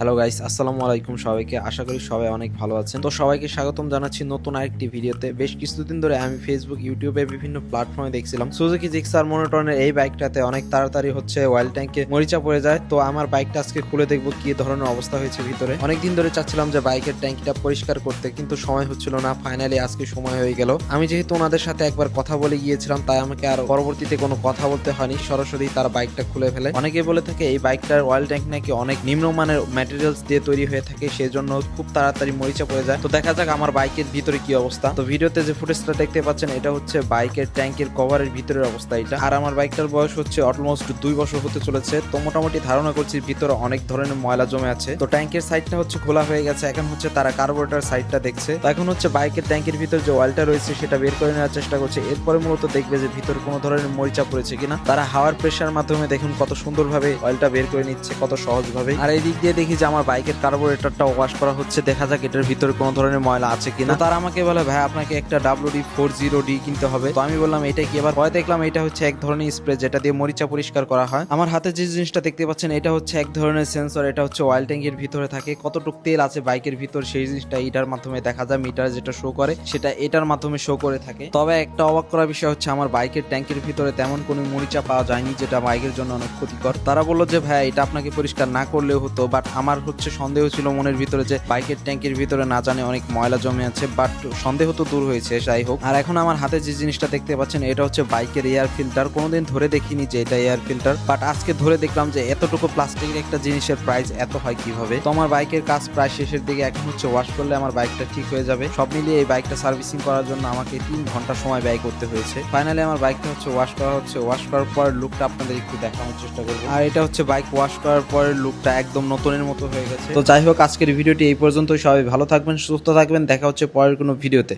Hello guys আসসালামু আলাইকুম সবাইকে আশা করি সবাই অনেক ভালো আছেন। তো সবাইকে স্বাগতম জানাচ্ছি নতুন আরেকটি ভিডিওতে। বেশ কিছুদিন ধরে আমি ফেসবুক ইউটিউবে বিভিন্ন প্ল্যাটফর্মে দেখছিলাম। সুজুকি জিক্সার মনোটনের এই বাইকটাতে অনেক তাড়াতাড়ি হচ্ছে অয়েল ট্যাঙ্কে মরিচা পড়ে যায়। তো আমার বাইকটা আজকে খুলে দেখব কি ধরনের অবস্থা হয়েছে ভিতরে। অনেকদিন ধরে চাচ্ছিলাম যে বাইকের ট্যাঙ্কিটা পরিষ্কার করতে, কিন্তু সময় হচ্ছিল না। ফাইনালি আজকে সময় হয়ে গেল। আমি যেহেতু ওনাদের সাথে একবার কথা বলে গিয়েছিলাম, তাই আমাকে আর পরবর্তীতে কোনো কথা বলতে হয়নি। সরাসরি তারা বাইকটা খুলে ফেলে। অনেকে বলে থাকে, এই বাইকটার অয়েল ট্যাঙ্ক নাকি অনেক নিম্নমানের ম্যাটেরিয়ালস দিয়ে তৈরি হয়ে থাকে সেই জন্য খুব তাড়াতাড়ি মরিচা পড়ে যায়। তো দেখা যাক আমার বাইকের ভিতরে কি অবস্থা। তো ভিডিওতে যে ফুটেজটা দেখতে পাচ্ছেন, এটা হচ্ছে বাইকের ট্যাঙ্কের কভারের ভিতরের অবস্থা এটা। আর আমার বাইকটার বয়স হচ্ছে অলমোস্ট দুই বছর হতে চলেছে। তো মোটামুটি ধারণা করছি ভিতরে অনেক ধরনের ময়লা জমে আছে। তো ট্যাঙ্কের সাইডটা হচ্ছে খোলা হয়ে গেছে। এখন হচ্ছে তারা কার্বোরেটর সাইডটা দেখছে। তো এখন হচ্ছে বাইকের ট্যাঙ্কের ভিতর যে অয়েলটা রয়েছে, সেটা বের করে নেওয়ার চেষ্টা করছে। এরপরে মূলত দেখবে যে ভিতরে কোনো ধরনের মরিচা পড়েছে কিনা। তারা হাওয়ার প্রেশার মাধ্যমে দেখুন কত সুন্দরভাবে অয়েলটা বের করে নিচ্ছে, কত সহজভাবে। আর এই দিক দিয়ে দেখি যে আমার বাইকের কার্বোরেটরটা ওয়াশ করা হচ্ছে, দেখা যাক এটার ভিতরে কোনো ধরনের ময়লা আছে কিনা। তারা আমাকে বলে, ভাই, আপনাকে একটা W D four zero D কিনতে হবে। তো আমি বললাম, এটা কি? এবার পরে দেখলাম, এটা হচ্ছে এক ধরনের স্প্রে যেটা দিয়ে মরিচা পরিষ্কার করা হয়। আমার হাতে যে জিনিসটা দেখতে পাচ্ছেন, এটা হচ্ছে এক ধরনের সেন্সর, এটা হচ্ছে অয়েল ট্যাঙ্কের ভিতরে থাকে। কতটুক তেল আছে বাইকের ভিতর, সেই জিনিসটা এটার মাধ্যমে দেখা যায় মিটার যেটা শো করে, সেটা এটার মাধ্যমে শো করে থাকে। তবে একটা অবাক করার বিষয় হচ্ছে, আমার বাইকের ট্যাঙ্কের ভিতরে তেমন কোনো মরিচা পাওয়া যায়নি, যেটা বাইকের জন্য অনেক ক্ষতিকর। তারা বলল যে, ভাই, এটা আপনাকে পরিষ্কার না করলেও হতো বাট আমার হচ্ছে সন্দেহ ছিল মনের ভিতরে যে বাইকের ট্যাঙ্কের ভিতরে না জানে অনেক ময়লা জমে আছে বাট সন্দেহ তো দূর হয়েছে, যাই হোক। আর এখন আমার হাতে যে জিনিসটা দেখতে পাচ্ছেন, এটা হচ্ছে বাইকের এয়ার ফিল্টার কোনোদিন ধরে দেখিনি যে এটা এয়ার ফিল্টার বাট আজকে ধরে দেখলাম যে এতটুকু প্লাস্টিকের একটা জিনিসের প্রাইস এত হয় কীভাবে? তো আমার বাইকের কাজ প্রায় শেষের দিকে, এখন হচ্ছে ওয়াশ করলে আমার বাইকটা ঠিক হয়ে যাবে। সব মিলিয়ে এই বাইকটা সার্ভিসিং করার জন্য আমাকে তিন ঘণ্টা সময় ব্যয় করতে হয়েছে। ফাইনালি আমার বাইকটা হচ্ছে ওয়াশ করা হচ্ছে। ওয়াশ করার পর লুকটা আপনাদের একটু দেখানোর চেষ্টা করব। আর এটা হচ্ছে বাইক ওয়াশ করার পরের লুকটা একদম নতুনের মতো হয়ে গেছে। তো যাই হোক, আজকের ভিডিওটি এই পর্যন্ত সবাই ভালো থাকবেন, সুস্থ থাকবেন। দেখা হচ্ছে পরের কোনো ভিডিওতে।